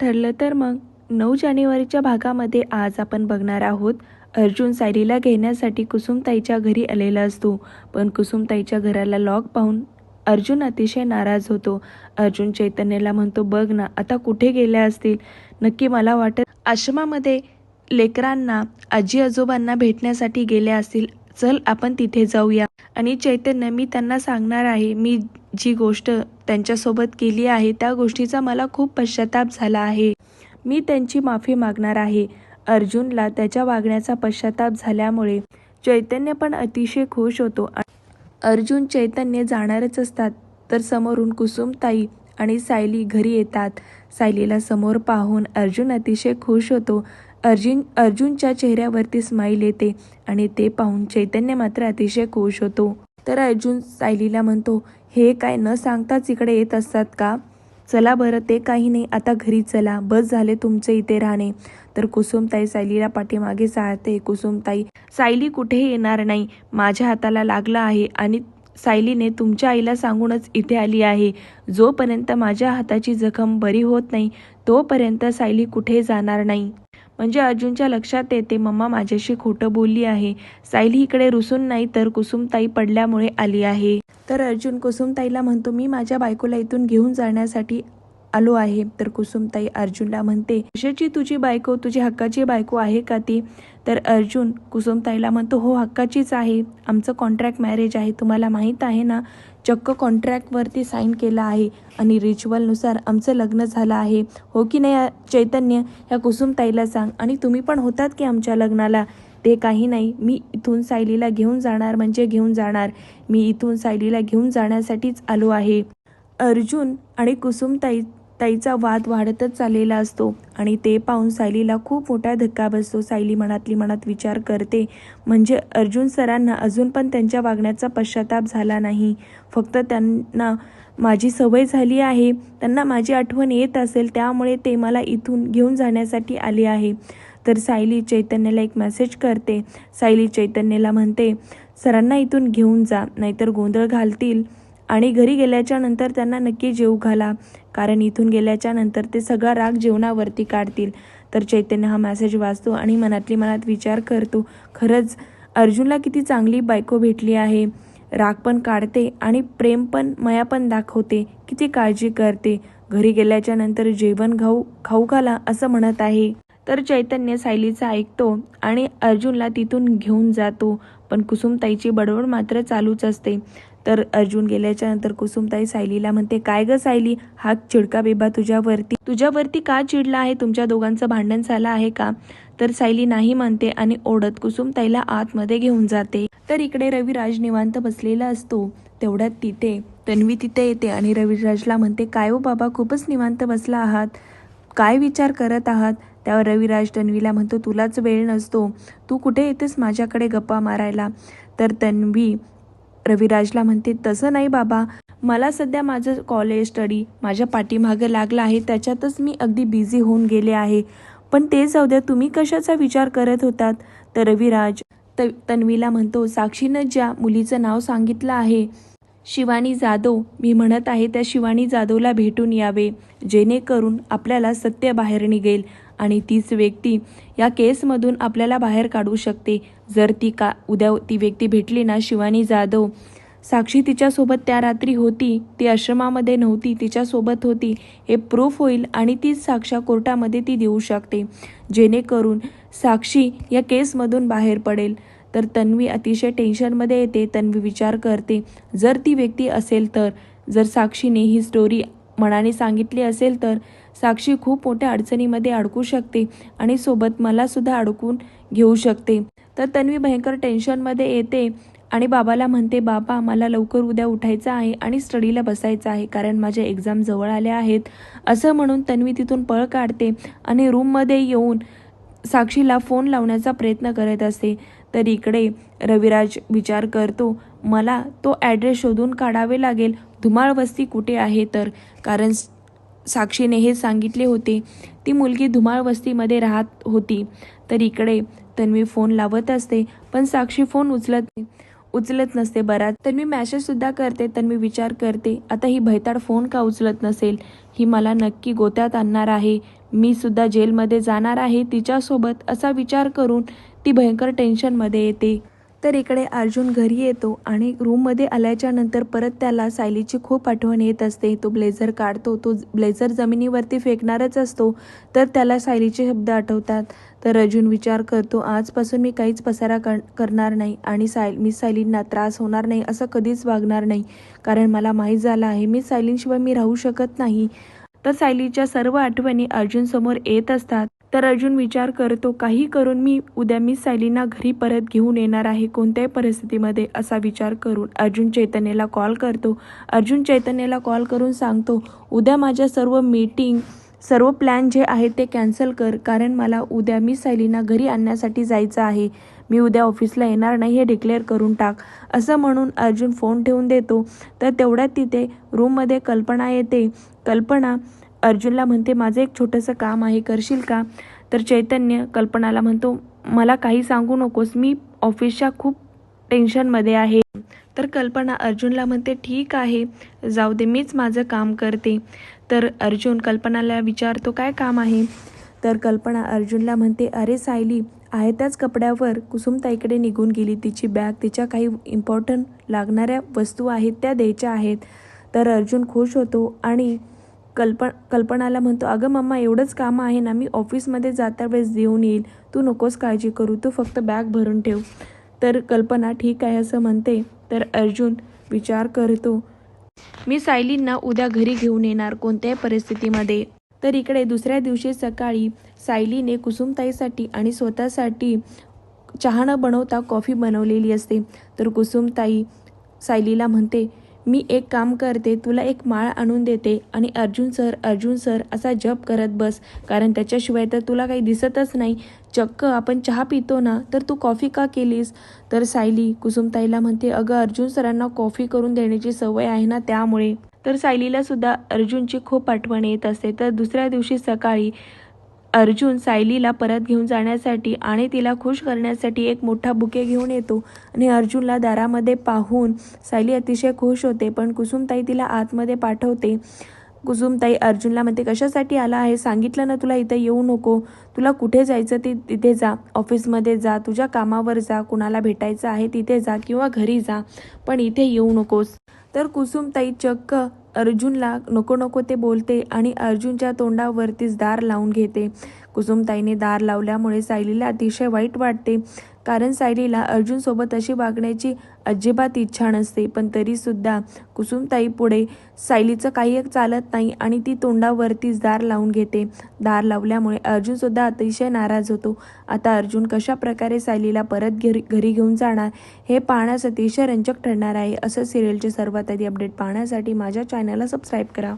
ठरलं तर मग नऊ जानेवारीच्या भागामध्ये आज आपण बघणार आहोत अर्जुन सायलीला घेण्यासाठी कुसुमताईच्या घरी आलेला असतो. पण कुसुमताईच्या घराला लॉक पाहून अर्जुन अतिशय नाराज होतो. अर्जुन चैतन्याला म्हणतो बघ ना आता कुठे गेल्या असतील? नक्की मला वाटत आश्रमामध्ये लेकरांना आजी आजोबांना भेटण्यासाठी गेले असतील. चल आपण तिथे जाऊया. आणि चैतन्य मी त्यांना सांगणार आहे. मी जी गोष्ट त्यांच्यासोबत केली आहे त्या गोष्टीचा मला खूप पश्चाताप झाला आहे. मी त्यांची माफी मागणार आहे. अर्जुनला त्याच्या वागण्याचा पश्चाताप झाल्यामुळे चैतन्य पण अतिशय खुश होतो. अर्जुन चैतन्य जाणारच असतात तर समोरून कुसुमताई आणि सायली घरी येतात. सायलीला समोर पाहून अर्जुन अतिशय खुश होतो. अर्जुन अर्जुनच्या चेहऱ्यावरती स्माईल येते आणि ते पाहून चैतन्य मात्र अतिशय खुश होतो. तर अर्जुन सायलीला म्हणतो हे काय न सांगताच इकडे येत असतात का? चला बरं ते काही नाही. आता घरी चला. बस झाले तुमचे इथे राहणे. तर कुसुमताई सायलीला पाठीमागे चालते. कुसुमताई सायली कुठेही येणार नाही? माझ्या हाताला लागला आहे आणि सायलीने तुमच्या आईला सांगूनच इथे आली आहे. जोपर्यंत माझ्या हाताची जखम बरी होत नाही तोपर्यंत सायली कुठे जाणार नाही? म्हणजे अर्जुनच्या लक्षात येते मम्मा माझ्याशी खोटं बोलली आहे. सायली इकडे रुसून नाही तर कुसुमताई पडल्यामुळे आली आहे. तर अर्जुन कुसुमताईला म्हणतो मी माझ्या बायकोला इथून घेऊन जाण्यासाठी आलो आहे. तर कुसुमताई अर्जुनला म्हणते कशाची तुझी बायको? तुझी हक्काची बायको आहे का ती? तर अर्जुन कुसुमताईला म्हणतो हो हक्काचीच आहे. आमचं कॉन्ट्रॅक्ट मॅरेज आहे. तुम्हाला माहीत आहे ना चक्क कॉन्ट्रॅक्टवरती साईन केलं आहे आणि रिच्युअलनुसार आमचं लग्न झालं आहे. हो की नाही चैतन्य ह्या कुसुमताईला सांग आणि तुम्ही पण होतात की आमच्या लग्नाला? ते काही नाही. मी इथून सायलीला घेऊन जाणार म्हणजे घेऊन जाणार. मी इथून सायलीला घेऊन जाण्यासाठीच आलो आहे. अर्जुन आणि कुसुमताई ताईचा वाद वाढतच चाललेला असतो आणि ते पाहून सायलीला खूप मोठा धक्का बसतो. सायली मनातली मनात विचार करते. म्हणजे अर्जुन सरांना अजून पण त्यांच्या वागण्याचा पश्चाताप झाला नाही. फक्त त्यांना माझी सवय झाली आहे. त्यांना माझी आठवण येत असेल त्यामुळे ते मला इथून घेऊन जाण्यासाठी आले आहे. तर सायली चैतन्याला एक मेसेज करते. सायली चैतन्याला म्हणते सरांना इथून घेऊन जा नाहीतर गोंधळ घालतील. आणि घरी गेल्याच्यानंतर त्यांना नक्की जेव घाला. कारण इथून गेल्याच्यानंतर ते सगळा राग जेवणावरती काढतील. तर चैतन्य हा मेसेज वाचतो आणि मनातली मनात विचार करतो खरंच अर्जुनला किती चांगली बायको भेटली आहे. राग पण काढते आणि प्रेम पण मया पण दाखवते. किती काळजी करते. घरी गेल्याच्यानंतर जेवण खाऊ खाऊ घाला असं म्हणत आहे. तर चैतन्य सायलीचा ऐकतो आणि अर्जुनला तिथून घेऊन जातो. पण कुसुमताईची बडबड मात्र चालूच असते. तर अर्जुन गेल्याच्यानंतर कुसुमताई सायलीला म्हणते काय ग सायली? हा चिडका बेबा तुझ्यावरती तुझ्यावरती का चिडला आहे? तुमच्या दोघांचं भांडण झालं आहे का? तर सायली नाही म्हणते आणि ओढत कुसुमताईला आतमध्ये घेऊन जाते. तर इकडे रविराज निवांत बसलेला असतो. तेवढ्यात तिथे तन्वी तिथे येते आणि रविराजला म्हणते काय हो बाबा खूपच निवांत बसला आहात. काय विचार करत आहात? त्यावर रविराज तन्वीला म्हणतो तुलाच वेळ नसतो. तू कुठे येतेस माझ्याकडे गप्पा मारायला? तर तन्वी रविराजला म्हणते तसं नाही बाबा. मला सध्या माझं कॉलेज स्टडी माझ्या पाठीमागं लागलं आहे. त्याच्यातच मी अगदी बिझी होऊन गेले आहे. पण ते जाऊ द्या तुम्ही कशाचा विचार करत होतात? तर रविराज त तन्वीला म्हणतो साक्षीनं ज्या मुलीचं नाव सांगितलं आहे शिवानी जाधव मी म्हणत आहे त्या शिवानी जाधवला भेटून यावे. जेणेकरून आपल्याला सत्य बाहेर निघेल आणि तीच व्यक्ती या केसमधून आपल्याला बाहेर काढू शकते. जर ती का उद्या ती व्यक्ती भेटली ना शिवानी जाधव. साक्षी तिच्यासोबत त्या रात्री होती ती आश्रमामध्ये नव्हती तिच्यासोबत होती. हे प्रूफ होईल आणि तीच साक्षा कोर्टामध्ये ती देऊ शकते. जेणेकरून साक्षी या केसमधून बाहेर पडेल. तर तन्वी अतिशय टेन्शनमध्ये येते. तन्वी विचार करते जर ती व्यक्ती असेल तर जर साक्षीने ही स्टोरी मनाने सांगितली असेल तर साक्षी खूप मोठ्या अडचणीमध्ये अडकू शकते आणि सोबत मलासुद्धा अडकून घेऊ शकते. तर तन्वी भयंकर टेन्शनमध्ये येते आणि बाबाला म्हणते बाबा मला लवकर उद्या उठायचं आहे आणि स्टडीला बसायचं आहे कारण माझ्या एक्झाम जवळ आल्या आहेत. असं म्हणून तन्वी तिथून पळ काढते आणि रूममध्ये येऊन साक्षीला फोन लावण्याचा प्रयत्न करत असते. तर इकडे रविराज विचार करतो मला तो ॲड्रेस शोधून काढावे लागेल. धुमाळ वस्ती कुठे आहे तर? कारण साक्षीने हे सांगितले होते. ती मुलगी धुमाळ वस्तीमध्ये राहत होती. तर इकडे तन्वी फोन लावत असते पण साक्षी फोन उचलत उचलत नसते बराच. तर मी मॅसेजसुद्धा करते. तर मी विचार करते आता ही भैताड फोन का उचलत नसेल? ही मला नक्की गोत्यात आणणार आहे. मी सुद्धा जेलमध्ये जाणार आहे तिच्यासोबत असा विचार करून ती भयंकर टेन्शनमध्ये येते. तर इकडे अर्जुन घरी येतो आणि रूममध्ये आल्याच्यानंतर परत त्याला सायलीची खूप आठवण येत असते. तो ब्लेझर काढतो तो ब्लेझर जमिनीवरती फेकणारच असतो तर त्याला सायलीचे शब्द आठवतात. तर अर्जुन विचार करतो आजपासून मी काहीच पसारा कर करणार नाही आणि साय मी सायलींना त्रास होणार नाही असं कधीच वागणार नाही. कारण मला माहीत झालं आहे मी सायलींशिवाय मी राहू शकत नाही. तर सायलीच्या सर्व आठवणी अर्जुनसमोर येत असतात. तर अर्जुन विचार करतो काही करून मी उद्या मी सायलींना घरी परत घेऊन येणार आहे कोणत्याही परिस्थितीमध्ये असा विचार करून. अर्जुन चैतन्यला कॉल करतो. अर्जुन चैतन्यला कॉल करून सांगतो उद्या माझ्या सर्व मीटिंग सर्व प्लॅन जे आहे ते कॅन्सल कर कारण मला उद्या मी सायलीना घरी आणण्यासाठी जायचं आहे. मी उद्या ऑफिसला येणार नाही हे डिक्लेअर करून टाक. असं म्हणून अर्जुन फोन ठेवून देतो. तर तेवढ्यात तिथे रूममध्ये कल्पना येते. कल्पना अर्जुनला म्हणते माझं एक छोटंसं काम आहे करशील का? तर चैतन्य कल्पनाला म्हणतो मला काही सांगू नकोस मी ऑफिसच्या खूप टेन्शनमध्ये आहे. तर कल्पना अर्जुनला म्हणते ठीक आहे जाऊ दे मीच माझं काम करते. तर अर्जुन कल्पनाला विचारतो काय काम आहे? तर कल्पना अर्जुनला म्हणते अरे सायली आहे त्याच कपड्यावर कुसुमताईकडे निघून गेली तिची बॅग तिच्या काही इम्पॉर्टंट लागणाऱ्या वस्तू आहेत त्या द्यायच्या आहेत. तर अर्जुन खुश होतो आणि कल्प कल्पनाला म्हणतो अगं मम्मा एवढंच काम आहे ना मी ऑफिसमध्ये जाता वेळेस देऊन येईल. तू नकोस काळजी करू तू फक्त बॅग भरून ठेव. तर कल्पना ठीक आहे असं म्हणते. तर अर्जुन विचार करतो मी सायलींना उद्या घरी घेऊन येणार कोणत्याही परिस्थितीमध्ये. तर इकडे दुसऱ्या दिवशी सकाळी सायलीने कुसुमताईसाठी आणि स्वतःसाठी चहा न बनवता कॉफी बनवलेली असते. तर कुसुमताई सायलीला म्हणते मी एक काम करते तुला एक माळ आणून देते आणि अर्जुन सर अर्जुन सर असा जप करत बस. कारण त्याच्याशिवाय तर तुला काही दिसतच नाही. चक्क आपण चहा पितो ना तर तू कॉफी का केलीस? तर सायली कुसुमताईला म्हणते अगं अर्जुन सरांना कॉफी करून देण्याची सवय आहे ना त्यामुळे. तर सायलीला सुद्धा अर्जुनची खूप आठवण येत असते. तर दुसऱ्या दिवशी सकाळी अर्जुन सायलीला परत घेऊन जाण्यासाठी आणि तिला खुश करण्यासाठी एक मोठा बुके घेऊन येतो आणि अर्जुनला दारामध्ये पाहून सायली अतिशय खुश होते पण कुसुमताई तिला आतमध्ये पाठवते. कुसुमताई अर्जुनला म्हणते कशासाठी आला आहे? सांगितलं ना तुला इथं येऊ नको. तुला कुठे जायचं ते तिथे जा. ऑफिसमध्ये जा. तुझ्या कामावर जा. कुणाला भेटायचं आहे तिथे जा किंवा घरी जा. पण इथे येऊ नकोस. तर कुसुमताई चक्क अर्जुनला नको नको ते बोलते आणि अर्जुनच्या तोंडावरतीच दार लावून घेते. कुसुमताईने दार लावल्यामुळे सायलीला अतिशय वाईट वाटते. कारण सायलीला अर्जुनसोबत अशी वागण्याची अजिबात इच्छा नसते पण तरीसुद्धा कुसुमताई पुढे सायलीचं काही चालत नाही आणि ती तोंडावरतीच दार लावून घेते. दार लावल्यामुळे अर्जुनसुद्धा अतिशय नाराज होतो. आता अर्जुन कशा प्रकारे सायलीला परत घरी घरी घेऊन जाणार? हे पाहण्यास अतिशय रंजक ठरणार आहे. असं सिरियलचे सर्वात आधी अपडेट पाहण्यासाठी माझ्या चॅनलला सबस्क्राईब करा.